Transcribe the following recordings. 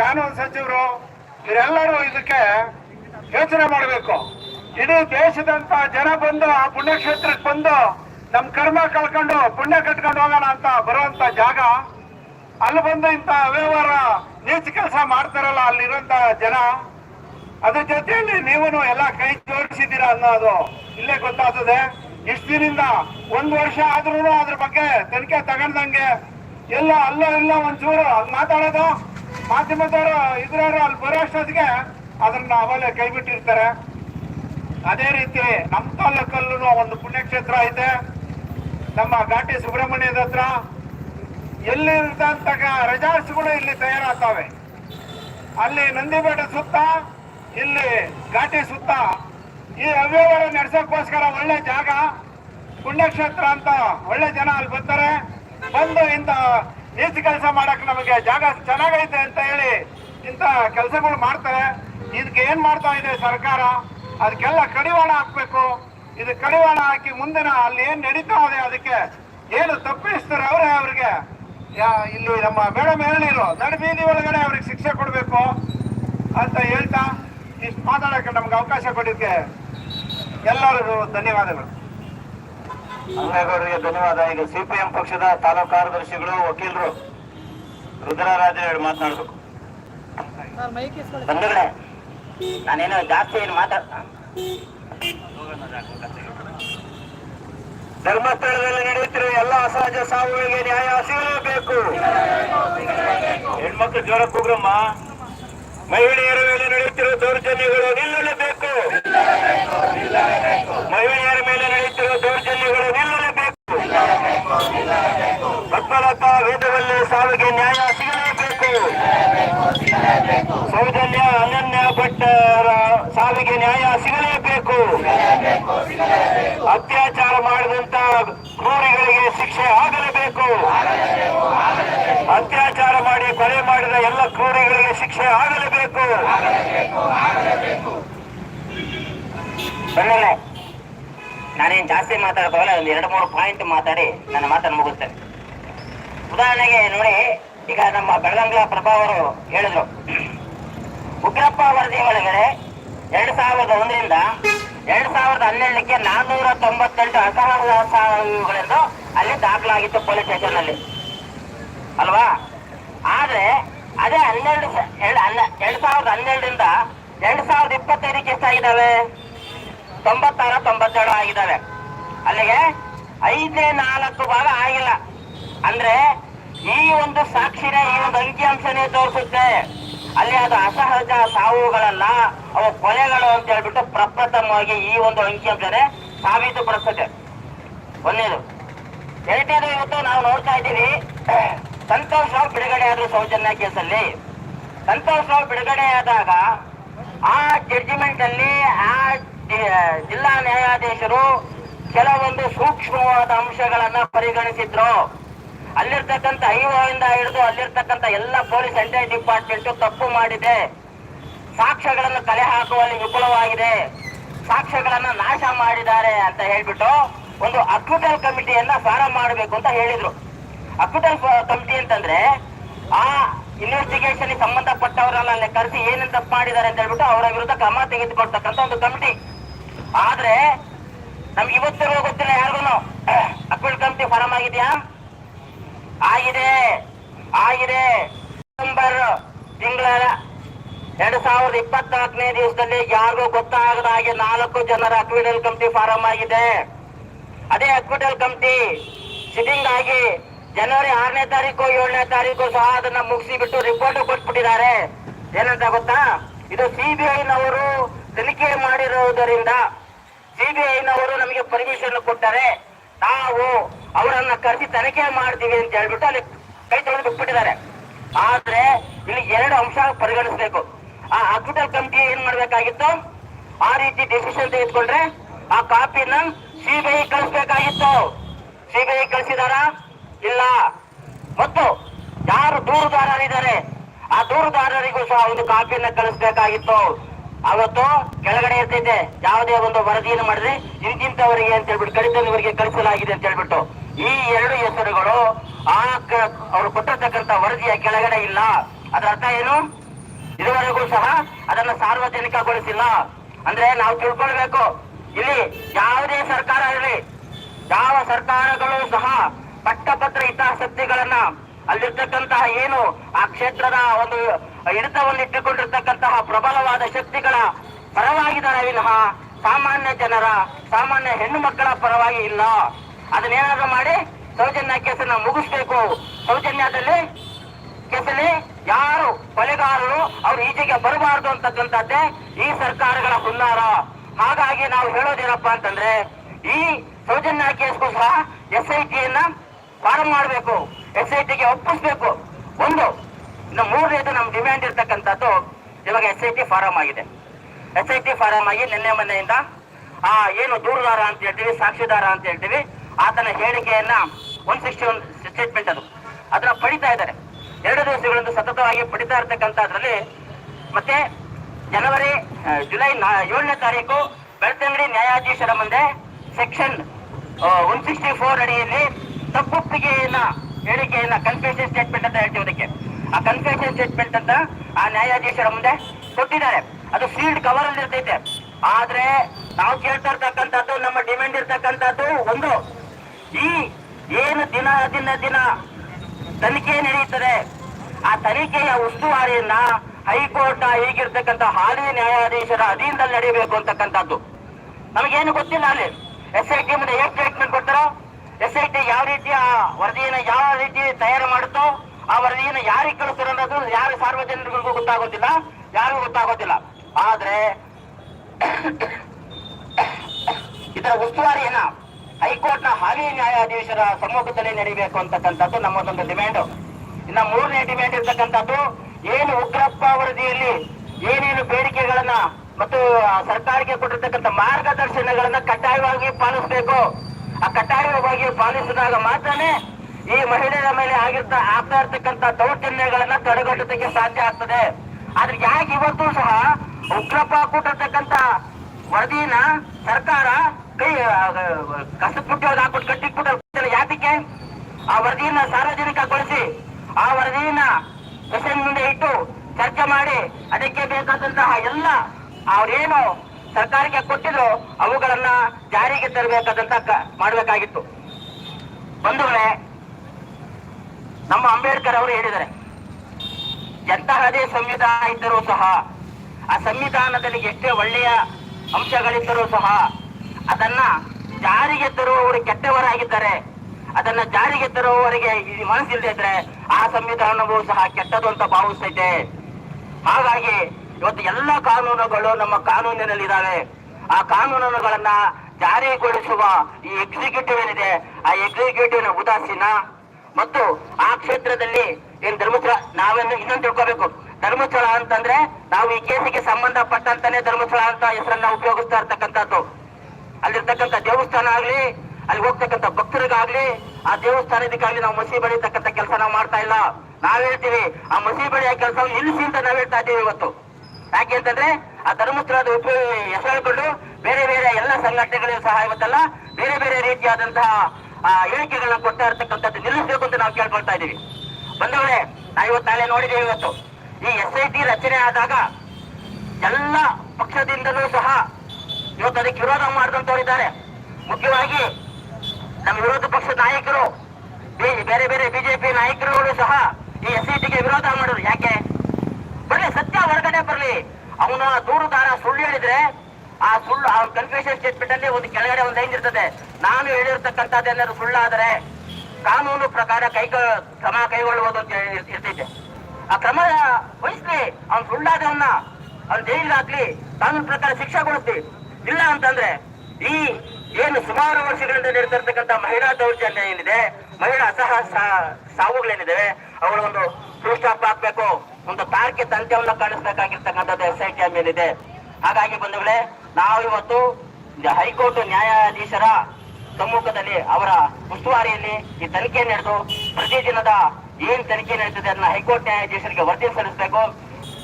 ಕಾನೂನು ಸಚಿವರು ಇವರೆಲ್ಲರೂ ಇದಕ್ಕೆ ಯೋಚನೆ ಮಾಡಬೇಕು. ಇಡೀ ದೇಶದಂತ ಜನ ಬಂದು ಆ ಪುಣ್ಯಕ್ಷೇತ್ರಕ್ಕೆ ಬಂದು ನಮ್ ಕರ್ಮ ಕಳ್ಕೊಂಡು ಪುಣ್ಯ ಕಟ್ಕೊಂಡು ಹೋಗೋಣ ಅಂತ ಬರುವಂತ ಜಾಗ, ಅಲ್ಲಿ ಬಂದು ಇಂತ ಅವ್ಯವಹಾರ ನೀಚ ಕೆಲಸ ಮಾಡ್ತಾರಲ್ಲ ಅಲ್ಲಿರುವಂತ ಜನ, ಅದ್ರ ಜೊತೆಯಲ್ಲಿ ನೀವು ಎಲ್ಲ ಕೈ ಜೋಡಿಸಿದ್ದೀರಾ ಅನ್ನೋದು ಇಲ್ಲೇ ಗೊತ್ತಾಗ್ತದೆ. ಇಷ್ಟು ದಿನದಿಂದ ಒಂದು ವರ್ಷ ಆದ್ರೂ ಅದ್ರ ಬಗ್ಗೆ ತನಿಖೆ ತಗೊಂಡಂಗೆ ಎಲ್ಲ ಅಲ್ಲ ಇಲ್ಲ ಒಂಚೂರು ಮಾತಾಡೋದು. ಮಾಧ್ಯಮದವರು ಇದ್ರವರು ಅಲ್ಲಿ ಬರೋಷ್ಟೊತ್ತಿಗೆ ಅದನ್ನ ಅವಾಗಲೇ ಕೈ ಬಿಟ್ಟಿರ್ತಾರೆ. ಅದೇ ರೀತಿ ನಮ್ಮ ತಾಲೂಕಲ್ಲೂ ಒಂದು ಪುಣ್ಯಕ್ಷೇತ್ರ ಐತೆ ನಮ್ಮ ಘಾಟಿ ಸುಬ್ರಹ್ಮಣ್ಯದ ಹತ್ರ ಎಲ್ಲಿರ್ತಂತ ರೆಸಾರ್ಟ್ಸ್ಗಳು ಇಲ್ಲಿ ತಯಾರಾಗ್ತವೆ. ಅಲ್ಲಿ ನಂದಿಬೇಟ ಸುತ್ತ, ಇಲ್ಲಿ ಘಾಟಿ ಸುತ್ತ ಈ ಅವ್ಯವಹಾರ ನಡೆಸೋಕ್ಕೋಸ್ಕರ ಒಳ್ಳೆ ಜಾಗ, ಪುಣ್ಯಕ್ಷೇತ್ರ ಅಂತ ಒಳ್ಳೆ ಜನ ಅಲ್ಲಿ ಬರ್ತಾರೆ. ಬಂದು ಇಂತ ನೀಚ ಕೆಲಸ ಮಾಡಕ್ ನಮಗೆ ಜಾಗ ಚೆನ್ನಾಗೈತೆ ಅಂತ ಹೇಳಿ ಇಂತ ಕೆಲಸಗಳು ಮಾಡ್ತಾರೆ. ಇದಕ್ಕೆ ಏನ್ ಮಾಡ್ತಾ ಇದೆ ಸರ್ಕಾರ? ಅದಕ್ಕೆಲ್ಲ ಕಡಿವಾಣ ಹಾಕ್ಬೇಕು. ಇದು ಕಡಿವಾಣ ಹಾಕಿ ಮುಂದಿನ ಅಲ್ಲಿ ಏನ್ ನಡೀತಾ ಇದೆ ಅದಕ್ಕೆ ಏನು ತಪ್ಪಿಸ್ತಾರೆ ಅವರೇ ಅವ್ರಿಗೆ? ಇಲ್ಲಿ ನಮ್ಮ ಮೇಡಮ್ ಹೇಳಿರು ನಡು ಬೀದಿ ಒಳಗಡೆ ಅವ್ರಿಗೆ ಶಿಕ್ಷೆ ಕೊಡಬೇಕು ಅಂತ ಹೇಳ್ತಾ ಇಷ್ಟು ಮಾತಾಡಕ್ಕೆ ನಮ್ಗೆ ಅವಕಾಶ ಕೊಟ್ಟಿದ್ದಕ್ಕೆ ಎಲ್ಲರಿಗೂ ಧನ್ಯವಾದಗಳು. ಅಂಗೇಗೌಡರಿಗೆ ಧನ್ಯವಾದ. ಈಗ ಸಿಪಿಎಂ ಪಕ್ಷದ ತಾಲೂಕು ಕಾರ್ಯದರ್ಶಿಗಳು ವಕೀಲರು ರುದ್ರರಾಜ ಹೇಳಿ ಮಾತನಾಡಬೇಕು ಬಂಧುಗಳೇ ನಾನೇನು ಜಾಸ್ತಿ ಏನು ಮಾತಾಡ ಧರ್ಮಸ್ಥಳದಲ್ಲಿ ನಡೆಯುತ್ತಿರುವ ಎಲ್ಲ ಅಸಹಜ ಸಾವುಗಳಿಗೆ ನ್ಯಾಯ ಸಿಗಲೇಬೇಕು. ಹೆಣ್ಮಕ್ಳು ಜ್ವರ ಕುಗ್ರಮ್ಮ ಮಹಿಳೆಯರ ಮೇಲೆ ನಡೆಯುತ್ತಿರುವ ದೌರ್ಜನ್ಯಗಳು ನಿಲ್ಲಲೇಬೇಕು. ಮಹಿಳೆಯರ ಮೇಲೆ ನಡೆಯುತ್ತಿರುವ ನಿಲ್ಲಲೇಬೇಕು ಪದ್ಮಲತಾ ವೇದದಲ್ಲಿ ಸಾವಿಗೆ ನ್ಯಾಯ ಸಿಗಲೇಬೇಕು. ಸೌಜನ್ಯ ಅನನ್ಯ ಭಟ್ಟರ ಸಾವಿಗೆ ನ್ಯಾಯ ಸಿಗಲೇಬೇಕು. ಅತ್ಯಾಚಾರ ಮಾಡಿದಂತ ಕ್ರೂರಿಗಳಿಗೆ ಶಿಕ್ಷೆ ಆಗಲೇಬೇಕು. ಅತ್ಯಾಚಾರ ಮಾಡಿ ಕೊಲೆ ಮಾಡಿದ ಎಲ್ಲ ಕ್ರೂರಿಗಳಿಗೆ ಶಿಕ್ಷೆ ಆಗಲೇಬೇಕು. ನಾನೇನು ಜಾಸ್ತಿ ಮಾತಾಡ್ತಾವಲ್ಲ ಒಂದು ಎರಡು ಮೂರು ಪಾಯಿಂಟ್ ಮಾತಾಡಿ ನನ್ನ ಮಾತನ್ನು ಮುಗಿಸ್ತೇನೆ. ಉದಾಹರಣೆಗೆ ನೋಡಿ, ಈಗ ನಮ್ಮ ಬೆಳಗಂಗ್ಲ ಪ್ರಭಾ ಅವರು ಹೇಳಿದ್ರು, ಉಗ್ರಪ್ಪ ವರದಿ ಒಳಗಡೆ ಎರಡ್ ಸಾವಿರದ ಒಂದರಿಂದ ಎರಡ್ ಸಾವಿರದ ಹನ್ನೆರಡಕ್ಕೆ ನಾನ್ನೂರ ತೊಂಬತ್ತೆಂಟು ಅಸಹಜ ಸಾವುಗಳೆಂದು ಅಲ್ಲಿ ದಾಖಲಾಗಿತ್ತು ಪೊಲೀಸ್ ಸ್ಟೇಷನ್ ಅಲ್ಲಿ. ಅಲ್ವಾ? ಆದ್ರೆ, ಅದೇ ಹನ್ನೆರಡು ಎರಡ್ ಸಾವಿರದ ಹನ್ನೆರಡರಿಂದ ಎರಡ್ ಸಾವಿರದ ಇಪ್ಪತ್ತೈದಕ್ಕೆ ಎಷ್ಟಾಗಿದ್ದಾವೆ? ತೊಂಬತ್ತಾರು, ತೊಂಬತ್ತೇಳು ಆಗಿದ್ದಾವೆ. ಅಲ್ಲಿಗೆ ಐದೇ, ನಾಲ್ಕು ಭಾಗ ಆಗಿಲ್ಲ. ಅಂದ್ರೆ ಈ ಒಂದು ಸಾಕ್ಷಿನೇ, ಈ ಒಂದು ಅಂಕಿಅಂಶನೇ ತೋರಿಸುತ್ತೆ. ಅಲ್ಲಿ ಅದು ಅಸಹಜ ಸಾವುಗಳಲ್ಲ, ಅವು ಕೊಲೆಗಳು ಅಂತ ಹೇಳ್ಬಿಟ್ಟು ಪ್ರಪ್ರಥಮವಾಗಿ ಈ ಒಂದು ಅಂಕಿಅಂಶನೇ ಸಾಬೀತುಪಡಿಸುತ್ತೆ. ಒಂದೇದು. ಎರಡನೇದು ಇವತ್ತು ನಾವು ನೋಡ್ತಾ ಇದ್ದೀವಿ, ಸಂತೋಷ್ ರಾವ್ ಬಿಡುಗಡೆ ಆದ್ರು ಸೌಜನ್ಯ ಕೇಸಲ್ಲಿ. ಸಂತೋಷ ರಾವ್ ಬಿಡುಗಡೆ ಆದಾಗ ಆ ಜಡ್ಜಿಮೆಂಟ್ ಅಲ್ಲಿ, ಆ ಜಿಲ್ಲಾ ನ್ಯಾಯಾಧೀಶರು ಕೆಲವೊಂದು ಸೂಕ್ಷ್ಮವಾದ ಅಂಶಗಳನ್ನ ಪರಿಗಣಿಸಿದ್ರು. ಅಲ್ಲಿರ್ತಕ್ಕಂಥ ಐಒಯಿಂದ ಹಿಡಿದು ಅಲ್ಲಿರ್ತಕ್ಕಂಥ ಎಲ್ಲ ಪೊಲೀಸ್ ಎಂಟೈರ್ ಡಿಪಾರ್ಟ್ಮೆಂಟ್ ತಪ್ಪು ಮಾಡಿದೆ. ಸಾಕ್ಷ್ಯಗಳನ್ನು ಕಲೆ ಹಾಕುವಲ್ಲಿ ವಿಫುಲವಾಗಿದೆ. ಸಾಕ್ಷ್ಯಗಳನ್ನ ನಾಶ ಮಾಡಿದ್ದಾರೆ ಅಂತ ಹೇಳ್ಬಿಟ್ಟು ಒಂದು ಅಕ್ವಿಟಲ್ ಕಮಿಟಿಯನ್ನ ಫಾರಂ ಮಾಡಬೇಕು ಅಂತ ಹೇಳಿದ್ರು. ಅಕ್ವಿಟಲ್ ಕಮಿಟಿ ಅಂತಂದ್ರೆ ಆ ಇನ್ವೆಸ್ಟಿಗೇಷನ್ ಸಂಬಂಧಪಟ್ಟವರನ್ನ ಕರೆಸಿ ಏನೇನು ತಪ್ಪು ಮಾಡಿದ್ದಾರೆ ಅಂತ ಹೇಳ್ಬಿಟ್ಟು ಅವರ ವಿರುದ್ಧ ಕ್ರಮ ತೆಗೆದುಕೊಳ್ತಕ್ಕಂಥ ಒಂದು ಕಮಿಟಿ. ಆದ್ರೆ ನಮ್ಗೆ ಇವತ್ತಿರುವ ಗೊತ್ತಿಲ್ಲ ಯಾರಿಗೂ ಅಕ್ವಿಟಲ್ ಕಮಿಟಿ ಫಾರಂ ಆಗಿದ್ಯಾ? ಆಗಿದೆ ಆಗಿದೆ. ಡಿಸೆಂಬರ್ ತಿಂಗಳ ಎರಡ್ ಸಾವಿರದ ಇಪ್ಪತ್ನಾಲ್ಕನೇ ದಿವಸದಲ್ಲಿ ಯಾರಿಗೂ ಗೊತ್ತಾಗದ ಹಾಗೆ ನಾಲ್ಕು ಜನರ ಅಕ್ವಿಟಲ್ ಕಮಿಟಿ ಫಾರಂ ಆಗಿದೆ. ಅದೇ ಅಕ್ವಿಟಲ್ ಕಮಿಟಿ ಸಿಟ್ಟಿಂಗ್ ಆಗಿ ಜನವರಿ ಆರನೇ ತಾರೀಕು, ಏಳನೇ ತಾರೀಕು ಸಹ ಅದನ್ನ ಮುಗಿಸಿ ಬಿಟ್ಟು ರಿಪೋರ್ಟ್ ಕೊಟ್ಬಿಟ್ಟಿದ್ದಾರೆ. ಏನಂತ ಗೊತ್ತಾ? ಇದು ಸಿಬಿಐನವರು ತನಿಖೆ ಮಾಡಿರುವುದರಿಂದ ಸಿಬಿಐನವರು ನಮಗೆ ಪರ್ಮಿಷನ್ ಕೊಟ್ಟರೆ ನಾವು ಅವರನ್ನ ಕರೆಸಿ ತನಿಖೆ ಮಾಡ್ತೀವಿ ಅಂತ ಹೇಳ್ಬಿಟ್ಟು ಅಲ್ಲಿ ಕೈ ತೊಳೆದು ಬಿಟ್ಬಿಟ್ಟಿದ್ದಾರೆ ಆದ್ರೆ ಇಲ್ಲಿ ಎರಡು ಅಂಶ ಪರಿಗಣಿಸಬೇಕು. ಆ ಹಾಸ್ಪಿಟಲ್ ಕಮಿಟಿ ಏನ್ ಮಾಡ್ಬೇಕಾಗಿತ್ತು? ಆ ರೀತಿ ಡಿಸಿಷನ್ ತೆಗೆದುಕೊಂಡ್ರೆ ಆ ಕಾಪಿನ ಸಿಬಿಐ ಕಳಿಸ್ಬೇಕಾಗಿತ್ತು. ಸಿಬಿಐ ಕಳಿಸಿದಾರ? ಇಲ್ಲ. ಮತ್ತು ಯಾರು ದೂರುದಾರರಿದ್ದಾರೆ? ಆ ದೂರುದಾರರಿಗೂ ಸಹ ಒಂದು ಕಾಪಿಯನ್ನ ಕಳಿಸ್ಬೇಕಾಗಿತ್ತು. ಅವತ್ತು ಕೆಳಗಡೆ ಇರ್ತೈತೆ, ಯಾವುದೇ ಒಂದು ವರದಿಯನ್ನು ಮಾಡಿದ್ರೆ ಇಂತಿಂತವರಿಗೆ ಅಂತ ಹೇಳ್ಬಿಟ್ಟು, ಕಡಿತದವರಿಗೆ ಕಳಿಸಲಾಗಿದೆ ಅಂತ ಹೇಳ್ಬಿಟ್ಟು, ಈ ಎರಡು ಹೆಸರುಗಳು ಆ ಅವರು ಕೊಟ್ಟಿರ್ತಕ್ಕಂಥ ವರದಿಯ ಕೆಳಗಡೆ ಇಲ್ಲ. ಅದರ ಅರ್ಥ ಏನು? ಇದುವರೆಗೂ ಸಹ ಅದನ್ನು ಸಾರ್ವಜನಿಕಗೊಳಿಸಿಲ್ಲ. ಅಂದ್ರೆ ನಾವು ತಿಳ್ಕೊಳ್ಬೇಕು. ಇಲ್ಲಿ ಯಾವುದೇ ಸರ್ಕಾರ ಇರಲಿ, ಯಾವ ಸರ್ಕಾರಗಳು ಸಹ ಪಟ್ಟಪತ್ರ ಹಿತಾಸಕ್ತಿಗಳನ್ನ ಅಲ್ಲಿರ್ತಕ್ಕಂತಹ ಏನು ಆ ಕ್ಷೇತ್ರದ ಒಂದು ಹಿಡಿತವನ್ನು ಇಟ್ಟುಕೊಂಡಿರ್ತಕ್ಕಂತಹ ಪ್ರಬಲವಾದ ಶಕ್ತಿಗಳ ಪರವಾಗಿದ್ದಾರೆ ವಿನಃ ಸಾಮಾನ್ಯ ಜನರ, ಸಾಮಾನ್ಯ ಹೆಣ್ಣು ಮಕ್ಕಳ ಪರವಾಗಿ ಇಲ್ಲ. ಅದನ್ನೇನಾದ್ರೂ ಮಾಡಿ ಸೌಜನ್ಯ ಕೇಸನ್ನ ಮುಗಿಸ್ಬೇಕು. ಸೌಜನ್ಯದಲ್ಲಿ ಕೆಸಲಿ ಯಾರು ಕೊಲೆಗಾರರು ಅವ್ರು ಈಚೆಗೆ ಬರಬಾರದು ಅಂತಕ್ಕಂಥದ್ದೇ ಈ ಸರ್ಕಾರಗಳ ಹುನ್ನಾರ. ಹಾಗಾಗಿ ನಾವು ಹೇಳೋದೇನಪ್ಪ ಅಂತಂದ್ರೆ, ಈ ಸೌಜನ್ಯ ಕೇಸ್ಗೂ ಸಹ ಎಸ್ ಐ ಟಿಯನ್ನ ಫಾರಂ ಮಾಡಬೇಕು. ಎಸ್ ಐ ಟಿಗೆ ಒಪ್ಪಿಸ್ಬೇಕು. ಒಂದು ಇನ್ನು ಮೂರನೇದು ನಮ್ಮ ಡಿಮ್ಯಾಂಡ್ ಇರ್ತಕ್ಕಂಥದ್ದು ಇವಾಗ ಎಸ್ ಐ ಟಿ ಫಾರಂ ಆಗಿದೆ. ಎಸ್ ಐ ಟಿ ಫಾರಂ ಆಗಿ ನಿನ್ನೆ ಮೊನ್ನೆಯಿಂದ, ಆ, ಏನು ದೂರುದಾರ ಅಂತ ಹೇಳ್ತೀವಿ, ಸಾಕ್ಷಿದಾರ ಅಂತ ಹೇಳ್ತೀವಿ, ಆತನ ಹೇಳಿಕೆಯನ್ನ ಒನ್ ಸಿಕ್ಸ್ಟಿ ಒನ್ ಸ್ಟೇಟ್ಮೆಂಟ್ ಅದು. ಅದನ್ನ ಪಡಿತಾ ಇದ್ದಾರೆ. ಎರಡು ದಿವಸಗಳಿಂದ ಸತತವಾಗಿ ಪಡಿತಾ ಇರ್ತಕ್ಕಂಥದ್ರಲ್ಲಿ ಮತ್ತೆ ಜನವರಿ ಜುಲೈ ಏಳನೇ ತಾರೀಕು ಬೆಳ್ತಂಗಡಿ ನ್ಯಾಯಾಧೀಶರ ಮುಂದೆ ಸೆಕ್ಷನ್ ಒನ್ ಸಿಕ್ಸ್ಟಿ ಫೋರ್ ಅಡಿಯಲ್ಲಿ ತಪ್ಪೊಪ್ಪಿಗೆಯನ್ನ ಹೇಳಿಕೆಯನ್ನ ಕನ್ಫ್ಯೂಷನ್ ಸ್ಟೇಟ್ಮೆಂಟ್ ಅಂತ ಹೇಳ್ತೀವಿ ಅದಕ್ಕೆ. ಆ ಕನ್ಫೆಷನ್ ಸ್ಟೇಟ್ಮೆಂಟ್ ಅಂತ ಆ ನ್ಯಾಯಾಧೀಶರ ಮುಂದೆ ಕೊಟ್ಟಿದ್ದಾರೆ. ಅದು ಸೀಲ್ಡ್ ಕವರ್ ಅಲ್ಲಿ ಇರ್ತೈತೆ. ಆದ್ರೆ ನಾವು ಕೇಳ್ತಾ ಇರ್ತಕ್ಕಂಥದ್ದು, ನಮ್ಮ ಡಿಮ್ಯಾಂಡ್ ಇರ್ತಕ್ಕಂಥದ್ದು ಒಂದು. ಈ ಏನು ದಿನ ದಿನ ದಿನ ತನಿಖೆ ನಡೆಯುತ್ತದೆ, ಆ ತನಿಖೆಯ ಉಸ್ತುವಾರಿಯನ್ನ ಹೈಕೋರ್ಟ್ ಈಗಿರ್ತಕ್ಕಂಥ ಹಾಲಿ ನ್ಯಾಯಾಧೀಶರ ಅಧೀನದಲ್ಲಿ ನಡೆಯಬೇಕು ಅಂತಕ್ಕಂಥದ್ದು. ನಮಗೇನು ಗೊತ್ತಿಲ್ಲ ಅಲ್ಲಿ. ಎಸ್ ಐ ಟಿ ಮುಂದೆ ಏನ್ ಟ್ರೀಟ್ಮೆಂಟ್ ಕೊಡ್ತಾರೋ? ಎಸ್ ಐ ಟಿ ಯಾವ ರೀತಿಯ ವರದಿಯನ್ನು ಯಾವ ರೀತಿ ತಯಾರು ಮಾಡುತ್ತೋ ಆ ವರದಿಯನ್ನು ಯಾರಿಗೆ ಕಳಿಸ್ತಾರೆ ಅನ್ನೋದು ಯಾರು ಸಾರ್ವಜನಿಕರಿಗೂ ಗೊತ್ತಾಗೋದಿಲ್ಲ, ಯಾರಿಗೂ ಗೊತ್ತಾಗೋದಿಲ್ಲ. ಆದ್ರೆ, ಇದರ ಉಸ್ತುವಾರಿಯನ್ನ ಹೈಕೋರ್ಟ್ನ ಹಾಲಿ ನ್ಯಾಯಾಧೀಶರ ಸಮ್ಮುಖದಲ್ಲಿ ನಡೀಬೇಕು ಅಂತಕ್ಕಂಥದ್ದು ನಮ್ಮದೊಂದು ಡಿಮ್ಯಾಂಡ್ ಇನ್ನ ಮೂರನೇ ಡಿಮ್ಯಾಂಡ್ ಇರ್ತಕ್ಕಂಥದ್ದು ಏನು ಉಗ್ರಪ್ಪ ವರದಿಯಲ್ಲಿ ಏನೇನು ಬೇಡಿಕೆಗಳನ್ನ ಮತ್ತು ಸರ್ಕಾರಕ್ಕೆ ಕೊಟ್ಟಿರ್ತಕ್ಕಂಥ ಮಾರ್ಗದರ್ಶನಗಳನ್ನ ಕಡ್ಡಾಯವಾಗಿ ಪಾಲಿಸಬೇಕು. ಆ ಕಡ್ಡಾಯವಾಗಿ ಪಾಲಿಸಿದಾಗ ಮಾತ್ರನೇ ಈ ಮಹಿಳೆಯರ ಮೇಲೆ ಆಗಿರ್ತ ಆಗ್ತಾ ಇರ್ತಕ್ಕಂಥ ದೌರ್ಜನ್ಯಗಳನ್ನ ತಡೆಗಟ್ಟೋದಕ್ಕೆ ಸಾಧ್ಯ ಆಗ್ತದೆ. ಆದ್ರೆ ಯಾಕೆ ಇವತ್ತು ಸಹ ಉಗ್ರಪ್ಪ ಕೂಟಿರ್ತಕ್ಕಂತ ವರದಿನ ಸರ್ಕಾರ ಕೈ ಕಸಪುಟ್ಟಿ ಹಾಕ್ಬಿಟ್ಟು ಕಟ್ಟಿಕ್ಬಿಟ್ಟು ಯಾತಕ್ಕೆ ಆ ವರದಿಯನ್ನ ಸಾರ್ವಜನಿಕಗೊಳಿಸಿ, ಆ ವರದಿಯನ್ನ ಸೆಷನ್ ಮುಂದೆ ಇಟ್ಟು ಚರ್ಚೆ ಮಾಡಿ, ಅದಕ್ಕೆ ಬೇಕಾದಂತಹ ಎಲ್ಲ ಅವ್ರೇನು ಸರ್ಕಾರಕ್ಕೆ ಕೊಟ್ಟಿದ್ರು ಅವುಗಳನ್ನ ಜಾರಿಗೆ ತರಬೇಕಾದಂತ ಮಾಡ್ಬೇಕಾಗಿತ್ತು. ಬಂಧುಗಳೇ ನಮ್ಮ ಅಂಬೇಡ್ಕರ್ ಅವರು ಹೇಳಿದ್ದಾರೆ. ಎಂತಹದೇ ಸಂವಿಧಾನ ಇದ್ದರೂ ಸಹ, ಆ ಸಂವಿಧಾನದಲ್ಲಿ ಎಷ್ಟೇ ಒಳ್ಳೆಯ ಅಂಶಗಳಿದ್ದರೂ ಸಹ, ಅದನ್ನ ಜಾರಿಗೆ ತರುವವರು ಕೆಟ್ಟವರಾಗಿದ್ದಾರೆ. ಅದನ್ನ ಜಾರಿಗೆ ತರುವವರಿಗೆ ಇಲ್ಲಿ ಇದ್ರೆ ಆ ಸಂವಿಧಾನವೂ ಸಹ ಕೆಟ್ಟದು ಅಂತ ಭಾವಿಸ್ತೈತೆ. ಹಾಗಾಗಿ ಇವತ್ತು ಎಲ್ಲ ಕಾನೂನುಗಳು ನಮ್ಮ ಕಾನೂನಿನಲ್ಲಿ ಕಾನೂನಿನಲ್ಲಿದ್ದಾವೆ. ಆ ಕಾನೂನುಗಳನ್ನ ಜಾರಿಗೊಳಿಸುವ ಈ ಎಕ್ಸಿಕ್ಯೂಟಿವ್ ಏನಿದೆ, ಆ ಎಕ್ಸಿಕ್ಯೂಟಿವ್ ಉದಾಸೀನ ಮತ್ತು ಆ ಕ್ಷೇತ್ರದಲ್ಲಿ ಏನ್ ಧರ್ಮಸ್ಥಳ, ನಾವೇನು ಇನ್ನೊಂದು ತಿಳ್ಕೋಬೇಕು. ಧರ್ಮಸ್ಥಳ ಅಂತಂದ್ರೆ ನಾವು ಈ ಕೇಸಿಗೆ ಸಂಬಂಧಪಟ್ಟಂತಾನೆ ಧರ್ಮಸ್ಥಳ ಅಂತ ಹೆಸರನ್ನ ಉಪಯೋಗಿಸ್ತಾ ಇರ್ತಕ್ಕಂಥದ್ದು. ಅಲ್ಲಿರ್ತಕ್ಕಂಥ ದೇವಸ್ಥಾನ ಆಗ್ಲಿ, ಅಲ್ಲಿ ಹೋಗ್ತಕ್ಕಂಥ ಭಕ್ತರಿಗಾಗ್ಲಿ, ಆ ದೇವಸ್ಥಾನದಕ್ಕಾಗ್ಲಿ ನಾವು ಮಸಿ ಬೆಳೀತಕ್ಕಂಥ ಕೆಲಸ ನಾವು ಮಾಡ್ತಾ ಇಲ್ಲ. ನಾವ್ ಹೇಳ್ತೀವಿ, ಆ ಮಸಿ ಬಳಿಯ ಕೆಲಸವನ್ನು ನಿಲ್ಲಿಸಿ ಅಂತ ನಾವ್ ಹೇಳ್ತಾ ಇದ್ದೀವಿ ಇವತ್ತು. ಯಾಕೆ ಅಂತಂದ್ರೆ ಆ ಧರ್ಮಸ್ಥಳದ ಉಪಯೋಗ ಹೆಸರು ಬೇರೆ ಬೇರೆ ಎಲ್ಲ ಸಂಘಟನೆಗಳಿಗೂ ಸಹ ಇವತ್ತಲ್ಲ, ಬೇರೆ ಬೇರೆ ರೀತಿಯಾದಂತಹ ಹೇಳಿಕೆಗಳನ್ನ ಕೊಡ್ತಾ ಇರ್ತಕ್ಕಂಥದ್ದು ನಿಲ್ಲಿಸಬೇಕು ಅಂತ ನಾವು ಕೇಳ್ಕೊಳ್ತಾ ಇದೀವಿ ಬಂದವಳೆ ನಾ ಇವತ್ತು ನಾಳೆ ನೋಡಿದ್ದೇವೆ ಇವತ್ತು. ಈ ಎಸ್ ಐ ಟಿ ರಚನೆ ಆದಾಗ ಎಲ್ಲ ಪಕ್ಷದಿಂದಲೂ ಸಹ ಇವತ್ತು ಅದಕ್ಕೆ ವಿರೋಧ ಮಾಡಿದಂತವರಿದ್ದಾರೆ ಮುಖ್ಯವಾಗಿ ನಮ್ಮ ವಿರೋಧ ಪಕ್ಷದ ನಾಯಕರು ಬೇರೆ ಬೇರೆ ಬಿಜೆಪಿ ನಾಯಕರುಗಳು ಸಹ ಈ ಎಸ್ ಐ ಟಿಗೆ ವಿರೋಧ ಮಾಡಿದ್ರು. ಯಾಕೆ? ಬರ್ಲಿ, ಸತ್ಯ ಹೊರಗಡೆ ಬರಲಿ. ಅವನ ದೂರುದಾರ ಸುಳ್ಳು ಹೇಳಿದ್ರೆ ಆ ಸುಳ್ಳು ಆ ಕನ್ಫ್ಯೂಷನ್ ಸ್ಟೇಟ್ಮೆಂಟ್ ಅಲ್ಲಿ ಒಂದು ಕೆಳಗಡೆ ಒಂದು ಲೈನ್ ಇರ್ತದೆ. ನಾನು ಹೇಳಿರ್ತಕ್ಕಂಥದ್ದೆಲ್ಲರೂ ಸುಳ್ಳಾದರೆ ಕಾನೂನು ಪ್ರಕಾರ ಕೈ ಕ್ರಮ ಕೈಗೊಳ್ಳುವುದು ಅಂತ ಇರ್ತೈತೆ. ಆ ಕ್ರಮ ವಹಿಸ್ಲಿ, ಅವ್ನು ಸುಳ್ಳಾದವನ್ನ ಅವ್ನು ಜೈಲಿಗೆ ಕಾನೂನು ಪ್ರಕಾರ ಶಿಕ್ಷೆ ಕೊಡ್ತೀವಿ ಇಲ್ಲ ಅಂತಂದ್ರೆ ಈ ಏನು ಸುಮಾರು ವರ್ಷಗಳಿಂದ ನಡೀತಿರ್ತಕ್ಕಂಥ ಮಹಿಳಾ ದೌರ್ಜನ್ಯ ಏನಿದೆ, ಮಹಿಳಾ ಅಸಹ ಸಾವುಗಳೇನಿದೆ ಅವುಗಳ ಒಂದು ಸ್ಟಾಪ್ ಹಾಕ್ಬೇಕು ಒಂದು ಪಾರ್ಕ್ ತಂತ್ಯವನ್ನ ಕಾಣಿಸ್ಬೇಕಾಗಿರ್ತಕ್ಕಂಥದ್ದು ಎಸ್ ಐ ಟಿ ಏನಿದೆ ಹಾಗಾಗಿ ಬಂಧುಗಳೇ ನಾವು ಇವತ್ತು ಹೈಕೋರ್ಟ್ ನ್ಯಾಯಾಧೀಶರ ಸಮ್ಮುಖದಲ್ಲಿ ಅವರ ಉಸ್ತುವಾರಿಯಲ್ಲಿ ಈ ತನಿಖೆ ನಡೆದು ಪ್ರತಿದಿನದ ಏನ್ ತನಿಖೆ ನಡೆಸಿದೆ ಅದನ್ನ ಹೈಕೋರ್ಟ್ ನ್ಯಾಯಾಧೀಶರಿಗೆ ವರದಿ ಸಲ್ಲಿಸಬೇಕು.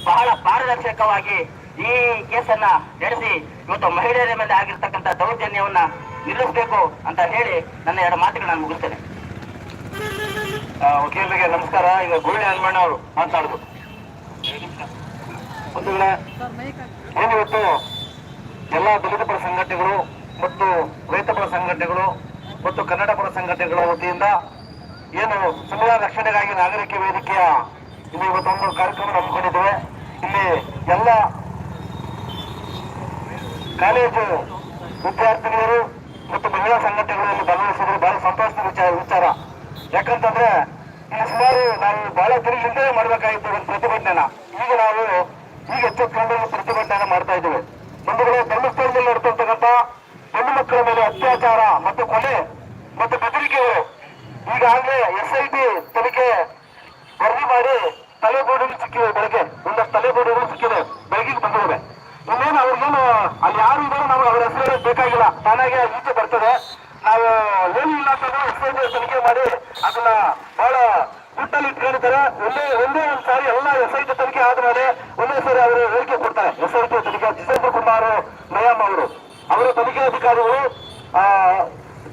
ಬಹಳ ಪಾರದರ್ಶಕವಾಗಿ ಈ ಕೇಸನ್ನ ನಡೆಸಿ ಇವತ್ತು ಮಹಿಳೆಯರ ಮೇಲೆ ಆಗಿರ್ತಕ್ಕಂಥ ದೌರ್ಜನ್ಯವನ್ನ ನಿಲ್ಲಿಸಬೇಕು ಅಂತ ಹೇಳಿ ನನ್ನ ಎರಡು ಮಾತುಗಳನ್ನು ನಾನು ಮುಗಿಸ್ತೇನೆ. ವಕೀಲರಿಗೆ ನಮಸ್ಕಾರ. ಈಗ ಗುಳ್ಳಿ ಹನುಮಣ್ಣ ಅವರು ಮಾತಾಡುದು ಒಂದು ಏನಿವತ್ತು ಎಲ್ಲ ದಲಿತ ಪರ ಸಂಘಟನೆಗಳು ಮತ್ತು ರೈತ ಪರ ಸಂಘಟನೆಗಳು ಮತ್ತು ಕನ್ನಡ ಪರ ಸಂಘಟನೆಗಳ ವತಿಯಿಂದ ಏನು ಸಮುದಾಯ ರಕ್ಷಣೆಗಾಗಿ ನಾಗರಿಕ ವೇದಿಕೆಯ ಇಲ್ಲಿ ಇವತ್ತೊಂದು ಕಾರ್ಯಕ್ರಮ ಹಮ್ಮಿಕೊಂಡಿದ್ದೇವೆ. ಇಲ್ಲಿ ಎಲ್ಲ ಕಾಲೇಜು ವಿದ್ಯಾರ್ಥಿನಿಯರು ಮತ್ತು ಮಹಿಳಾ ಸಂಘಟನೆಗಳಲ್ಲಿ ಭಾಗವಹಿಸಿದ್ರೆ. ಬಹಳ ಸಂತೋಷದ ವಿಚಾರ ವಿಚಾರ. ಯಾಕಂತಂದ್ರೆ ಇಲ್ಲಿ ಸುಮಾರು ನಾವು ಬಹಳ ದಿನಗಳಿಂದ ಮಾಡಬೇಕಾಗಿತ್ತು ಒಂದು ಪ್ರತಿಭಟನೆ ಈಗ ನಾವು ಈಗ ಹೆಚ್ಚು ಕಂಡು ಪ್ರತಿಭಟನೆ ಮಾಡ್ತಾ ಇದ್ದೇವೆ. ಬಂಧುಗಳು ಧರ್ಮಸ್ಥಳದಲ್ಲಿ ನಡೆದಂತಕ್ಕಂಥ ಹೆಣ್ಣು ಮಕ್ಕಳ ಮೇಲೆ ಅತ್ಯಾಚಾರ ಮತ್ತು ಕೊಲೆ ಮತ್ತು ಬೆದರಿಕೆಗಳು ಈಗಾಗಲೇ ಎಸ್ ಐ ಟಿ ತನಿಖೆ ವರದಿ ಮಾಡಿ ತಲೆಬೋಡುಗಳು ಸಿಕ್ಕಿವೆ ಬೆಳಗ್ಗೆ. ಒಂದಷ್ಟು ತಲೆಬೋಡುಗಳು ಸಿಕ್ಕಿದೆ. ಬೆಳಗ್ಗೆ ಬಂದಿವೆ ಇನ್ನೇನು ಅವ್ರಿಗೇನು, ಅಲ್ಲಿ ಯಾರು ಇದ್ದಾರೆ ನಾವು ಅವ್ರ ಹೆಸರು ಬೇಕಾಗಿಲ್ಲ. ತಾನಾಗೆ ಈಚೆ ಬರ್ತದೆ. ನಾವು ಏನು ಇಲ್ಲ ಅಂತಂದ್ರೆ ಎಸ್ ತನಿಖೆ ಮಾಡಿ ಅದನ್ನ ಬಹಳ ಗುಟ್ಟಲ್ಲಿ ಇಟ್ಕೊಂಡಿದ್ದಾರೆ. ಒಂದೇ ಒಂದೇ ಒಂದು ಸಾರಿ ಎಲ್ಲ ಎಸ್ ಐ ತನಿಖೆ ಆದ್ಮೇಲೆ ಒಂದೇ ಸಾರಿ ಅವರು ಹೇಳಿಕೆ ಕೊಡ್ತಾರೆ. ಎಸ್ ಐ ಟಿ ಕುಮಾರ್ ನಯಾಮ್ ಅವರು. ಅವರ ತನಿಖೆ ಅಧಿಕಾರಿಗಳು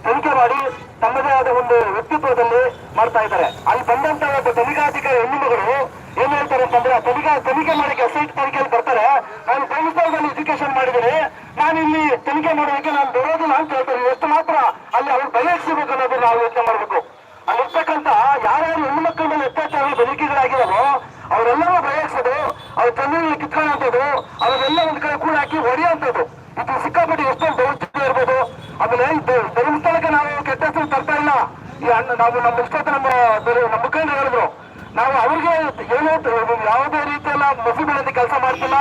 ತನಿಖೆ ಮಾಡಿ ತಮ್ಮದೇ ಆದ ಒಂದು ವ್ಯಕ್ತಿತ್ವದಲ್ಲಿ ಮಾಡ್ತಾ ಇದ್ದಾರೆ. ಅಲ್ಲಿ ಬಂದಂತ ಒಬ್ಬ ತನಿಖಾಧಿಕಾರಿ ಹೆಣ್ಣು ಮಗಳು ಏನ್ ಹೇಳ್ತಾರೆ ಅಂತಂದ್ರೆ ತನಿಖಾ, ತನಿಖೆ ಮಾಡಕ್ಕೆ ಎಸ್ ತನಿಖೆಯಲ್ಲಿ ಬರ್ತಾರೆ. ನಾನು ಧರ್ಮಸ್ಥಳದಲ್ಲಿ ಎಜುಕೇಶನ್ ಮಾಡಿದ್ದೀನಿ. ನಾನು ಇಲ್ಲಿ ತನಿಖೆ ಮಾಡೋದಕ್ಕೆ ನಾನು ಬರೋದಿಲ್ಲ ಅಂತ ಹೇಳ್ತಾರೆ. ಎಷ್ಟು ಮಾತ್ರ ಅಲ್ಲಿ ಅವ್ರು ಬಯಸಬೇಕು ಅನ್ನೋದನ್ನ ನಾವು ಯೋಚನೆ ಮಾಡಬೇಕು. ಅಲ್ಲಿರ್ತಕ್ಕಂತ ಯಾರ್ಯಾರು ಹೆಣ್ಣು ಮಕ್ಕಳ ಮೇಲೆ ಅತ್ಯಾಚಾರಗಳು ಬೆದರಿಕೆಗಳಾಗಿರೋ ಅವರೆಲ್ಲರೂ ಬಯಸೋದು ಅವ್ರ ಕಣ್ಣಲ್ಲಿ ಕಿತ್ಕೊಳ್ಳೋಂಥದ್ದು ಅವರೆಲ್ಲ ಒಂದ್ ಕಡೆ ಕೂಡ ಇದು ಸಿಕ್ಕಾಪಟ್ಟೆ ಎಷ್ಟೊಂದು ದೌರ್ಜನ್ಯ ಇರ್ಬೋದು. ಆಮೇಲೆ ಧರ್ಮಸ್ಥಳಕ್ಕೆ ನಾವು ಕೆಟ್ಟ ಹೆಸರು ತರ್ತಾ ಇಲ್ಲ. ಈ ಅಣ್ಣ, ನಾವು ನಮ್ಮ ಇಷ್ಟೊತ್ತು ನಮ್ಮ ನಮ್ಮ ಮುಖಂಡರು ಹೇಳಿದ್ರು. ನಾವು ಅವ್ರಿಗೆ ಏನೋ ಯಾವುದೇ ರೀತಿಯಲ್ಲ ಮಸೀದಿನಲ್ಲಿ ಕೆಲಸ ಮಾಡ್ತಿಲ್ಲ.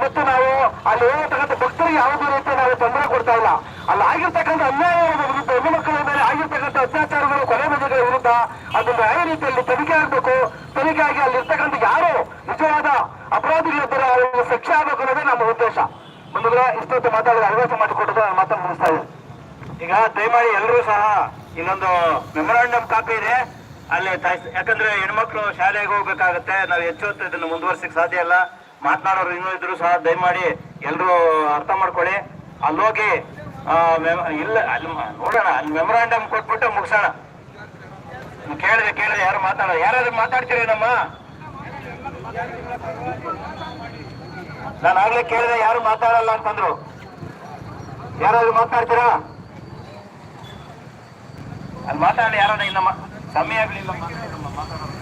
ಮತ್ತು ನಾವು ಅಲ್ಲಿ ಹೇಳತಕ್ಕಂಥ ಭಕ್ತರಿಗೆ ಯಾವುದೇ ರೀತಿಯ ನಾವು ತೊಂದರೆ ಕೊಡ್ತಾ ಇಲ್ಲ. ಅಲ್ಲಿ ಆಗಿರ್ತಕ್ಕಂಥ ಅನ್ಯಾಯಗಳ ವಿರುದ್ಧ ಹೆಣ್ಣು ಮಕ್ಕಳ ಮೇಲೆ ಆಗಿರ್ತಕ್ಕಂಥ ಅತ್ಯಾಚಾರಗಳು, ಕೊಲೆ ಬದಿಗಳ ವಿರುದ್ಧ ಅದನ್ನು ಯಾವ ರೀತಿಯಲ್ಲಿ ತನಿಖೆ ಆಗಬೇಕು. ತನಿಖೆ ಆಗಿ ಅಲ್ಲಿರ್ತಕ್ಕಂಥ ಯಾರು? ನಿಜವಾದ ಅಪರಾಧಿಗಳಿದ್ದರೆ ಅವರಿಗೆ ಶಿಕ್ಷೆ ಆಗಬೇಕು ಅನ್ನೋದೇ ನಮ್ಮ ಉದ್ದೇಶ. ಮುಂದುಗಡೆ ಇಷ್ಟೊತ್ತು ಮಾತಾಡಿದ ಅವಕಾಶ ನಾನು ಮಾತಾಡ ಮುಗಿಸ್ತಾ ಇದೆ ಈಗ ದಯಮಾಡಿ ಎಲ್ಲರೂ ಸಹ ಇನ್ನೊಂದು ಮೆಮೊರಾಂಡಮ್ ಕಾಪಿ ಇದೆ. ಅಲ್ಲಿ ಯಾಕಂದ್ರೆ ಹೆಣ್ಮಕ್ಳು ಶಾಲೆಗೆ ಹೋಗ್ಬೇಕಾಗತ್ತೆ, ನಾವು ಹೆಚ್ಚು ಹೊತ್ತು ಇದನ್ನು ಮುಂದುವರ್ಸಕ್ ಸಾಧ್ಯ ಇಲ್ಲ. ಮಾತನಾಡೋರು ಇನ್ನೂ ಇದ್ರು ಸಹ ದಯಮಾಡಿ ಎಲ್ಲರೂ ಅರ್ಥ ಮಾಡ್ಕೊಳ್ಳಿ. ಅಲ್ಲಿ ಹೋಗಿ ಇಲ್ಲ, ಅಲ್ಲಿ ನೋಡೋಣ, ಅಲ್ಲಿ ಮೆಮೊರಾಂಡಮ್ ಕೊಟ್ಬಿಟ್ಟು ಮುಗಿಸೋಣ. ಕೇಳಿದೆ ಕೇಳಿದೆ, ಯಾರು ಮಾತಾಡೋ ಯಾರಾದ್ರೂ ಮಾತಾಡ್ತೀರಿ ನಮ್ಮ ನಾನು ಆಗ್ಲೇ ಕೇಳಿದೆ, ಯಾರು ಮಾತಾಡಲ್ಲ ಅಂತಂದ್ರು. ಯಾರಾದ್ರೂ ಮಾತಾಡ್ತೀರಾ? ಅಲ್ಲಿ ಮಾತಾಡಿ ಯಾರೋ ಇನ್ನ ಕಮ್ಮಿ ಆಗ್ಲಿಲ್ಲ ಮಾತಾಡೋದು